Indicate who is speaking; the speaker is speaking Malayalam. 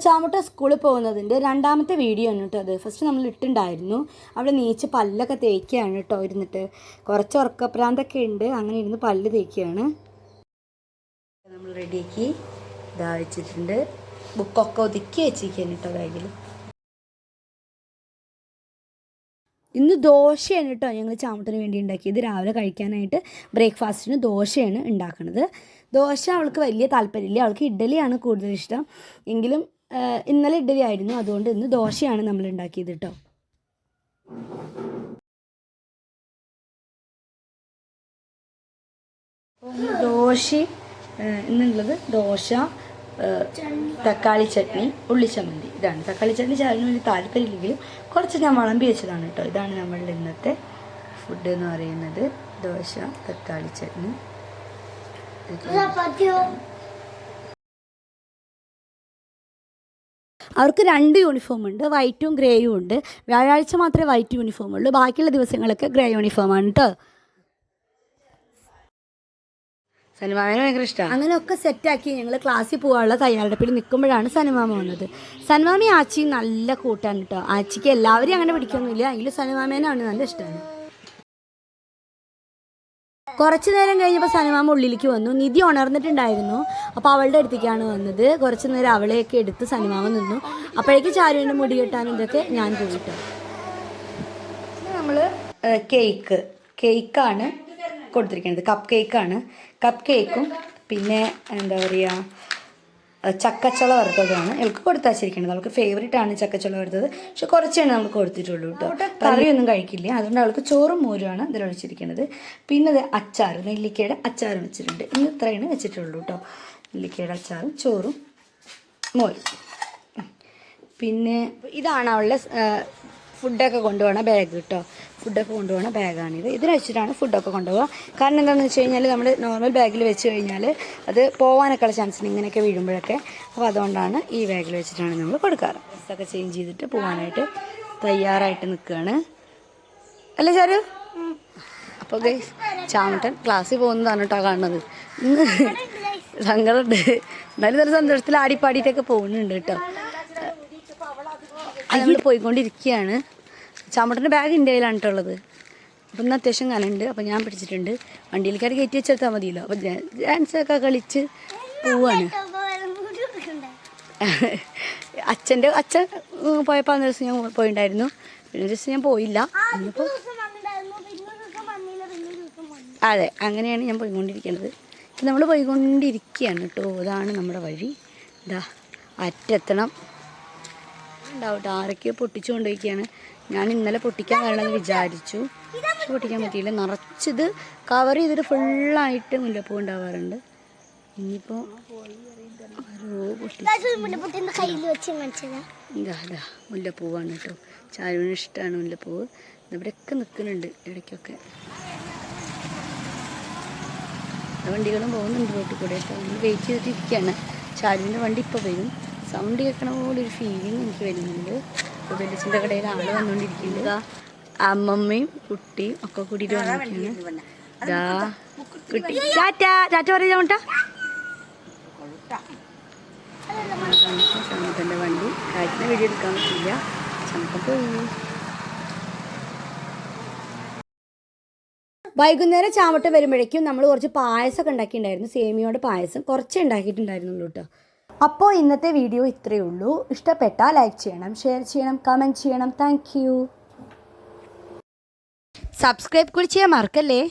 Speaker 1: ചാമുട്ട സ്കൂളിൽ പോകുന്നതിന്റെ രണ്ടാമത്തെ വീഡിയോ ആണ് കേട്ടോ അത്. ഫസ്റ്റ് നമ്മൾ ഇട്ടുണ്ടായിരുന്നു. അവിടെ നീച്ച് പല്ലൊക്കെ തേക്കുകയാണ് കേട്ടോ ഇരുന്നിട്ട്. കുറച്ച് ഉറക്കപ്രാന്തൊക്കെ ഉണ്ട്. അങ്ങനെ ഇരുന്ന് പല്ല് തേക്കുകയാണ് നമ്മൾ റെഡിയാക്കി ഇതാ വെച്ചിട്ടുണ്ട്. ബുക്കൊക്കെ ഒതുക്കി വെച്ചിരിക്കുകയാണ് കേട്ടോ ബാഗിൽ. ഇന്ന് ദോശയാണ് കേട്ടോ ഞങ്ങൾ ചാമുട്ടിന് വേണ്ടി ഉണ്ടാക്കിയത്. രാവിലെ കഴിക്കാനായിട്ട് ബ്രേക്ക്ഫാസ്റ്റിന് ദോശയാണ് ഉണ്ടാക്കുന്നത് ദോശ അവൾക്ക് വലിയ താല്പര്യമില്ല. അവൾക്ക് ഇഡ്ഡലിയാണ് കൂടുതൽ ഇഷ്ടം. എങ്കിലും ഇന്നലെ ഇഡ്ഡലി ആയിരുന്നു അതുകൊണ്ട് ഇന്ന് ദോശയാണ് നമ്മൾ ഉണ്ടാക്കിയത് കേട്ടോ. ദോശ ഇന്നുള്ളത് ദോശ തക്കാളി ചട്നി ഉള്ളിച്ചമ്മന്തി ഇതാണ്. തക്കാളി ചട്നി ചായന് വലിയ താല്പര്യമില്ലെങ്കിലും കുറച്ച് ഞാൻ വളമ്പി വെച്ചതാണ് കേട്ടോ. ഇതാണ് നമ്മളുടെ ഇന്നത്തെ ഫുഡ് എന്ന് പറയുന്നത്. ദോശ തക്കാളി ചട്നി. അവർക്ക് രണ്ട് യൂണിഫോം ഉണ്ട്. വൈറ്റും ഗ്രേയും ഉണ്ട്. വ്യാഴാഴ്ച മാത്രമേ വൈറ്റ് യൂണിഫോം ഉള്ളൂ. ബാക്കിയുള്ള ദിവസങ്ങളൊക്കെ ഗ്രേ യൂണിഫോമാണ് കേട്ടോ
Speaker 2: സനുമാമന് ഭയങ്കര ഇഷ്ടമാണ്
Speaker 1: അങ്ങനെയൊക്കെ സെറ്റാക്കി ഞങ്ങൾ ക്ലാസ്സിൽ പോകാനുള്ള തയ്യാറെടുപ്പിൽ നിൽക്കുമ്പോഴാണ് സനുമാമ വന്നത്. സനുമാമി ആച്ചി നല്ല കൂട്ടാണ് കേട്ടോ ആച്ചിക്ക് എല്ലാവരെയും അങ്ങനെ പിടിക്കൊന്നുമില്ല. എങ്കിലും സനുമാമേനാണ് നല്ല ഇഷ്ടമാണ് കുറച്ച് നേരം കഴിഞ്ഞപ്പോൾ സനമാമ ഉള്ളിലേക്ക് വന്നു. നിധി ഉണർന്നിട്ടുണ്ടായിരുന്നു. അപ്പോൾ അവളുടെ അടുത്തേക്കാണ് വന്നത്. കുറച്ച് നേരം അവളെയൊക്കെ എടുത്ത് സനമാമ നിന്നു. അപ്പോഴേക്ക് ചാരുവിന്റെ മുടി കെട്ടാനും ഇതൊക്കെ ഞാൻ പോയിട്ട്. നമ്മൾ കേക്ക്. കേക്കാണ് കൊടുത്തിരിക്കുന്നത്. കപ്പ് കേക്കാണ്. കപ്പ് കേക്കും. പിന്നെ എന്താ പറയുക ചക്കച്ചുള വറുത്തതാണ്. ഇവൾക്ക് കൊടുത്താൽ കൊടുത്തയച്ചിരിക്കുന്നത് അവൾക്ക് ഫേവറേറ്റ് ആണ് ചക്കച്ചുള വറുത്തത്. പക്ഷെ കുറച്ചാണ് നമുക്ക് കൊടുത്തിട്ടുള്ളൂ കേട്ടോ. കറിയൊന്നും കഴിക്കില്ല. അതുകൊണ്ട് അവൾക്ക് ചോറും മോരുമാണ് ഇതിൽ ഒഴിച്ചിരിക്കുന്നത് പിന്നെ അച്ചാർ നെല്ലിക്കയുടെ അച്ചാർ വെച്ചിട്ടുണ്ട്. ഇന്ന് ഇത്രയാണ് വെച്ചിട്ടുള്ളൂ കേട്ടോ. നെല്ലിക്കയുടെ അച്ചാറും ചോറും മോരും. പിന്നെ ഇതാണ് അവളുടെ ഫുഡൊക്കെ കൊണ്ടുപോകണ ബാഗ് കേട്ടോ ഫുഡൊക്കെ കൊണ്ടുപോകണ ബാഗാണിത് ഇതിന് വെച്ചിട്ടാണ് ഫുഡൊക്കെ കൊണ്ടുപോകുക കാരണം എന്താണെന്ന് വെച്ച് കഴിഞ്ഞാൽ നമ്മൾ നോർമൽ ബാഗിൽ വെച്ച് കഴിഞ്ഞാൽ അത് പോകാനൊക്കെ ഉള്ള ചാൻസ് ഇങ്ങനെയൊക്കെ വീഴുമ്പോഴൊക്കെ അപ്പോൾ അതുകൊണ്ടാണ് ഈ ബാഗിൽ വെച്ചിട്ടാണ് നമ്മൾ കൊടുക്കാറ്. ഡ്രസ്സൊക്കെ ചേഞ്ച് ചെയ്തിട്ട് പോകാനായിട്ട് തയ്യാറായിട്ട് നിൽക്കുകയാണ് അല്ലേ ചാരു? അപ്പോൾ ഗൈസ് ചാമട്ടൻ ക്ലാസ്സിൽ പോകുന്നതാണ് കേട്ടോ കാണുന്നത്. ഇന്ന് സങ്കടമുണ്ട് എന്നാലും നല്ല സന്തോഷത്തിൽ ആടിപ്പാടിയിട്ടൊക്കെ പോകുന്നുണ്ട് കേട്ടോ നമ്മൾ പോയിക്കൊണ്ടിരിക്കുകയാണ്. ചാമ്പട്ടന്റെ ബാഗ് എന്റെ കയ്യിലാണ് കേട്ടോ ഉള്ളത്. അപ്പം ഇന്ന് അത്യാവശ്യം കനുണ്ട്. അപ്പം ഞാൻ പിടിച്ചിട്ടുണ്ട്. വണ്ടിയിൽ കയറി കയറ്റി വെച്ചെടുത്താൽ മതിയല്ലോ. അപ്പം ഡാൻസൊക്കെ കളിച്ച് പോവാണ്. അച്ഛന്റെ അച്ഛൻ പോയപ്പോൾ അന്ന് ദിവസം ഞാൻ പോയിണ്ടായിരുന്നു. പിന്നെ ഒരു ദിവസം ഞാൻ പോയില്ല. ഇന്നിപ്പോൾ അതെ അങ്ങനെയാണ് ഞാൻ പോയിക്കൊണ്ടിരിക്കുന്നത് നമ്മൾ പോയിക്കൊണ്ടിരിക്കുകയാണ് കേട്ടോ അതാണ് നമ്മുടെ വഴി. ഇതാ അറ്റെത്തണം. ഉണ്ടാവട്ടെ ആരൊക്കെയോ പൊട്ടിച്ചു കൊണ്ടുപോയിക്കാണ് ഞാൻ ഇന്നലെ പൊട്ടിക്കാൻ വരണമെന്ന് വിചാരിച്ചു. പൊട്ടിക്കാൻ പറ്റിയില്ല. നിറച്ചത് കവർ ചെയ്തിട്ട് ഫുള്ളായിട്ട് മുല്ലപ്പൂ ഉണ്ടാവാറുണ്ട്. ഇതാ മുല്ലപ്പൂവാണ് കേട്ടോ ചാരുവിന് ഇഷ്ടമാണ് മുല്ലപ്പൂവ്. ഇവിടെയൊക്കെ നിൽക്കുന്നുണ്ട് ഇടയ്ക്കൊക്കെ. വണ്ടികളും പോകുന്നുണ്ട് റോട്ടിൽ കൂടെ കേട്ടോ വെയിറ്റ് ചെയ്തിട്ടിരിക്കുകയാണ്. ചാരുവിന്റെ വണ്ടി ഇപ്പോൾ വരും. സൗണ്ട് കേൾക്കണ പോലെ ഒരു ഫീലിംഗ് എനിക്ക് വരുന്നുണ്ട്. വെളിച്ചിന്റെ കടയിൽ ആൾ വന്നുകൊണ്ടിരിക്കുന്നത് അമ്മമ്മയും കുട്ടിയും ഒക്കെ കൂടിയിട്ട് വന്നിരിക്കുകയാണ്. ഇതാ കുട്ടി. ചാറ്റ ചാറ്റ പറയാ ചോട്ടാ ചമ്മത്തന്റെ വണ്ടി. കാറ്റിനെ വീഡിയോ എടുക്കാൻ പറ്റില്ല ചമ്മത്തം പോയി. വൈകുന്നേരം ചാമട്ട വരുമ്പോഴേക്കും നമ്മൾ കുറച്ച് പായസമൊക്കെ ഉണ്ടാക്കിയിട്ടുണ്ടായിരുന്നു. സേമിയോടെ പായസം കുറച്ചേ ഉണ്ടാക്കിയിട്ടുണ്ടായിരുന്നുള്ളൂ കേട്ടോ. അപ്പോൾ ഇന്നത്തെ വീഡിയോ ഇത്രയേ ഉള്ളൂ. ഇഷ്ടപ്പെട്ടാൽ ലൈക്ക് ചെയ്യണം ഷെയർ ചെയ്യണം കമന്റ് ചെയ്യണം. താങ്ക് സബ്സ്ക്രൈബ് കൂടി ചെയ്യാൻ മറക്കല്ലേ?